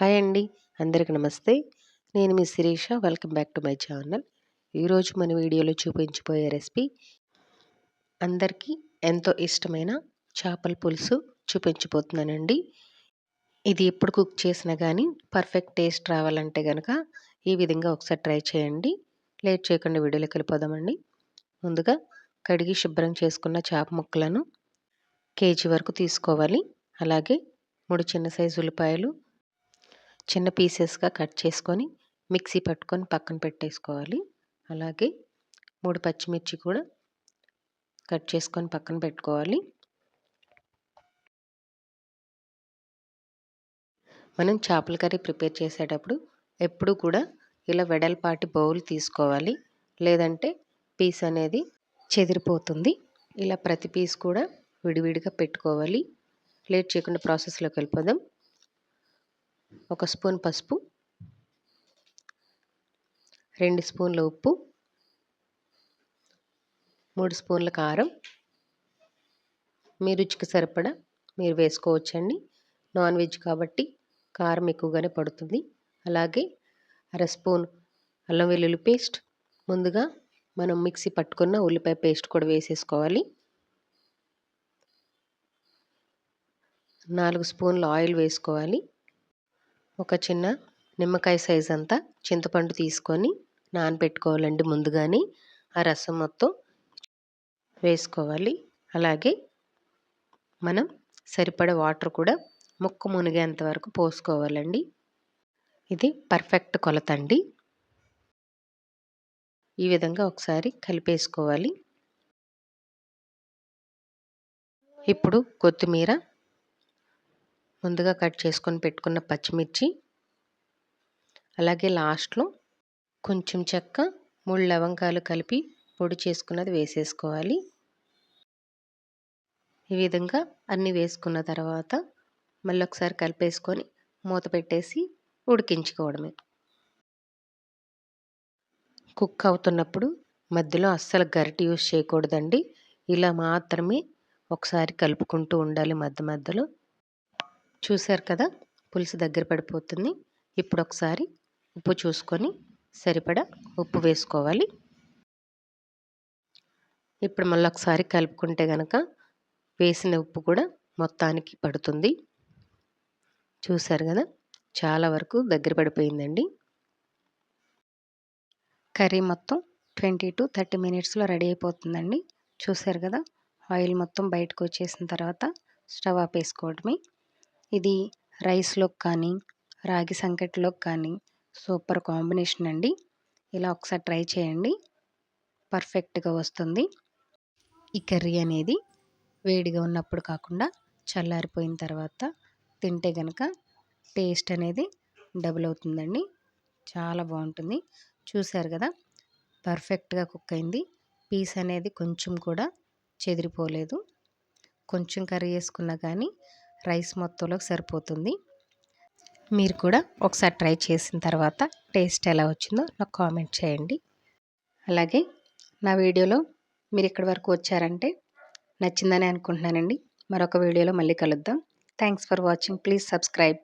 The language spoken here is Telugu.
హాయ్ అండి. అందరికి నమస్తే. నేను మీ Sirisha. Welcome back to my channel. ఈరోజు మన వీడియోలో చూపించిపోయే రెసిపీ అందరికీ ఎంతో ఇష్టమైన చేపల పులుసు చూపించిపోతున్నానండి ఇది ఎప్పుడు కుక్ చేసినా కానీ పర్ఫెక్ట్ టేస్ట్ రావాలంటే కనుక ఈ విధంగా ఒకసారి ట్రై చేయండి. లేట్ చేయకుండా వీడియోలోకి వెళ్ళిపోదామండి. ముందుగా కడిగి శుభ్రం చేసుకున్న చేప ముక్కలను కేజీ వరకు తీసుకోవాలి. అలాగే మూడు చిన్న సైజు ఉల్లిపాయలు చిన్న పీసెస్గా కట్ చేసుకొని మిక్సీ పట్టుకొని పక్కన పెట్టేసుకోవాలి. అలాగే మూడు పచ్చిమిర్చి కూడా కట్ చేసుకొని పక్కన పెట్టుకోవాలి. మనం చేపల కర్రీ ప్రిపేర్ చేసేటప్పుడు ఎప్పుడు కూడా ఇలా వెడల్పాటి బౌల్ తీసుకోవాలి. లేదంటే పీస్ అనేది చెదిరిపోతుంది. ఇలా ప్రతి పీస్ కూడా విడివిడిగా పెట్టుకోవాలి. లేట్ చేయకుండా ప్రాసెస్లోకి వెళ్ళిపోదాం. ఒక స్పూన్ పసుపు రెండు స్పూన్ల ఉప్పు మూడు స్పూన్ల కారం. మీ రుచికి సరిపడా మీరు వేసుకోవచ్చండి. నాన్ వెజ్ కాబట్టి కారం ఎక్కువగానే పడుతుంది. అలాగే అర స్పూన్ అల్లం వెల్లుల్లి పేస్ట్ ముందుగా మనం మిక్సీ పట్టుకున్న ఉల్లిపాయ పేస్ట్ కూడా వేసేసుకోవాలి. నాలుగు స్పూన్లు ఆయిల్ వేసుకోవాలి. ఒక చిన్న నిమ్మకాయ సైజ్ అంతా చింతపండు తీసుకొని నానబెట్టుకోవాలండి ముందుగానే. ఆ రసం మొత్తం వేసుకోవాలి. అలాగే మనం సరిపడే వాటర్ కూడా ముక్క మునిగేంత వరకు పోసుకోవాలండి. ఇది పర్ఫెక్ట్ కొలత అండి. ఈ విధంగా ఒకసారి కలిపేసుకోవాలి. ఇప్పుడు కొత్తిమీర ముందుగా కట్ చేసుకొని పెట్టుకున్న పచ్చిమిర్చి అలాగే లాస్ట్లో కొంచెం చెక్క మూడు లవంగాలు కలిపి పొడి చేసుకున్నది వేసేసుకోవాలి. ఈ విధంగా అన్నీ వేసుకున్న తర్వాత మళ్ళీ ఒకసారి కలిపేసుకొని మూత పెట్టేసి ఉడికించుకోవడమే. కుక్ అవుతున్నప్పుడు మధ్యలో అస్సలు గరిటె యూస్ చేయకూడదండి. ఇలా మాత్రమే ఒకసారి కలుపుకుంటూ ఉండాలి మధ్య మధ్యలో. చూశారు కదా? పులుసు దగ్గర పడిపోతుంది. ఇప్పుడు ఒకసారి ఉప్పు చూసుకొని సరిపడా ఉప్పు వేసుకోవాలి. ఇప్పుడు మళ్ళీ ఒకసారి కలుపుకుంటే కనుక వేసిన ఉప్పు కూడా మొత్తానికి పడుతుంది. చూశారు కదా? చాలా వరకు దగ్గర పడిపోయిందండి. కర్రీ మొత్తం ట్వంటీ టు థర్టీ మినిట్స్లో రెడీ అయిపోతుందండి. చూశారు కదా? ఆయిల్ మొత్తం బయటకు వచ్చేసిన తర్వాత స్టవ్ ఆపేసుకోవడమే. ఇది రైస్లోకి కానీ రాగి సంకటిలోకి కానీ సూపర్ కాంబినేషన్ అండి. ఇలా ఒకసారి ట్రై చేయండి. పర్ఫెక్ట్గా వస్తుంది. ఈ కర్రీ అనేది వేడిగా ఉన్నప్పుడు కాకుండా చల్లారిపోయిన తర్వాత తింటే కనుక టేస్ట్ అనేది డబుల్ అవుతుందండి. చాలా బాగుంటుంది. చూశారు కదా? పర్ఫెక్ట్గా కుక్ అయింది. పీస్ అనేది కొంచెం కూడా చెదిరిపోలేదు. కొంచెం కర్రీ వేసుకున్నా కానీ రైస్ మొత్తంలోకి సరిపోతుంది. మీరు కూడా ఒకసారి ట్రై చేసిన తర్వాత టేస్ట్ ఎలా వచ్చిందో నాకు కామెంట్ చేయండి. అలాగే నా వీడియోలో మీరు ఇక్కడి వరకు వచ్చారంటే నచ్చిందని అనుకుంటున్నానండి. మరొక వీడియోలో మళ్ళీ కలుద్దాం. Thanks for watching please subscribe